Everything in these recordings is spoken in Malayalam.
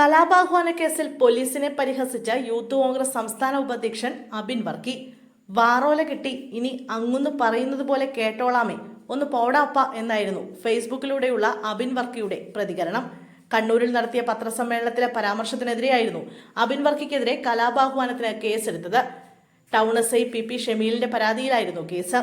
കലാപാഹ്വാന കേസിൽ പോലീസിനെ പരിഹസിച്ച യൂത്ത് കോൺഗ്രസ് സംസ്ഥാന ഉപാധ്യക്ഷൻ അബിൻ വർക്കി. വാറോല കിട്ടി ഇനി അങ്ങുന്ന് പറയുന്നത് പോലെ കേട്ടോളാമേ. ഒന്ന് പോടാപ്പ എന്നായിരുന്നു ഫേസ്ബുക്കിലൂടെയുള്ള അബിൻ വർക്കിയുടെ പ്രതികരണം. കണ്ണൂരിൽ നടത്തിയ പത്രസമ്മേളനത്തിലെ പരാമർശത്തിനെതിരെയായിരുന്നു അബിൻ വർക്കിക്കെതിരെ കലാപാഹ്വാനത്തിന് കേസെടുത്തത്. Town S I P P ഷമീലിന്റെ പരാതിയിലായിരുന്നു case.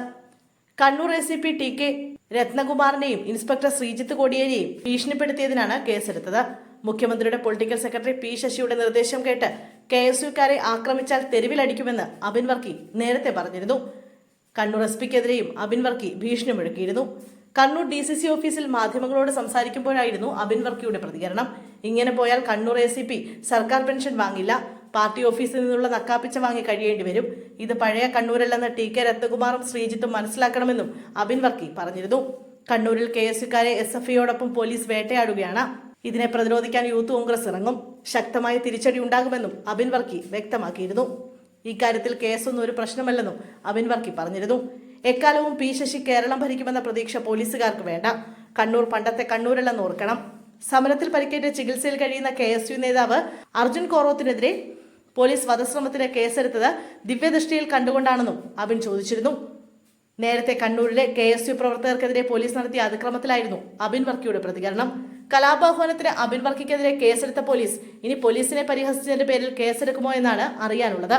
Kannur S C P T K രത്നകുമാറിനെയും inspector Sreejith കോടിയേരിയെയും ഭീഷണിപ്പെടുത്തിയതിനാണ് കേസെടുത്തത്. മുഖ്യമന്ത്രിയുടെ പൊളിറ്റിക്കൽ സെക്രട്ടറി പി ശശിയുടെ നിർദ്ദേശം കേട്ട് കെ എസ് യുക്കാരെ ആക്രമിച്ചാൽ തെരുവിലടിക്കുമെന്ന് അബിൻ വർക്കി നേരത്തെ പറഞ്ഞിരുന്നു. കണ്ണൂർ എസ് പിക്കെതിരെയും അബിൻ വർക്കി ഭീഷണി മുഴക്കിയിരുന്നു കണ്ണൂർ ഡി സി സി ഓഫീസിൽ മാധ്യമങ്ങളോട് സംസാരിക്കുമ്പോഴായിരുന്നു അബിൻ വർക്കിയുടെ പ്രതികരണം. ഇങ്ങനെ പോയാൽ കണ്ണൂർ എ സി പി സർക്കാർ പെൻഷൻ വാങ്ങില്ല. പാർട്ടി ഓഫീസിൽ നിന്നുള്ള നക്കാപ്പിച്ച വാങ്ങി കഴിയേണ്ടി വരും. ഇത് പഴയ കണ്ണൂരല്ലെന്ന് ടി കെ രത്നകുമാറും ശ്രീജിത്തും മനസ്സിലാക്കണമെന്നും അബിൻ വർക്കി പറഞ്ഞിരുന്നു. കണ്ണൂരിൽ കെ എസ് യുക്കാരെ എസ് എഫ് ഐയോടൊപ്പം പോലീസ് വേട്ടയാടുകയാണ്. ഇതിനെ പ്രതിരോധിക്കാൻ യൂത്ത് കോൺഗ്രസ് ഇറങ്ങും. ശക്തമായ തിരിച്ചടി ഉണ്ടാകുമെന്നും അബിൻ വർക്കി വ്യക്തമാക്കിയിരുന്നു. ഇക്കാര്യത്തിൽ കേസൊന്നും ഒരു പ്രശ്നമല്ലെന്നും അബിൻ വർക്കി പറഞ്ഞിരുന്നു. എക്കാലവും പി ശശി കേരളം ഭരിക്കുമെന്ന പ്രതീക്ഷ പോലീസുകാർക്ക് വേണ്ട. കണ്ണൂർ പണ്ടത്തെ കണ്ണൂരല്ലെന്ന് ഓർക്കണം. സമരത്തിൽ പരിക്കേറ്റ് ചികിത്സയിൽ കഴിയുന്ന കെ എസ് യു നേതാവ് അർജുൻ കോറോത്തിനെതിരെ പോലീസ് വധശ്രമത്തിന് കേസെടുത്തത് ദിവ്യദൃഷ്ടിയിൽ കണ്ടുകൊണ്ടാണെന്നും അബിൻ ചോദിച്ചിരുന്നു. നേരത്തെ കണ്ണൂരിലെ കെ എസ് യു പ്രവർത്തകർക്കെതിരെ പോലീസ് നടത്തിയ അതിക്രമത്തിലായിരുന്നു അബിൻ വർക്കിയുടെ പ്രതികരണം. കലാപാഹ്വാനത്തിന് അബിൻ വർക്കിക്കെതിരെ കേസെടുത്ത പോലീസ്. ഇനി പോലീസിനെ പരിഹസിച്ചതിന്റെ പേരിൽ കേസെടുക്കുമോ എന്നാണ് അറിയാനുള്ളത്.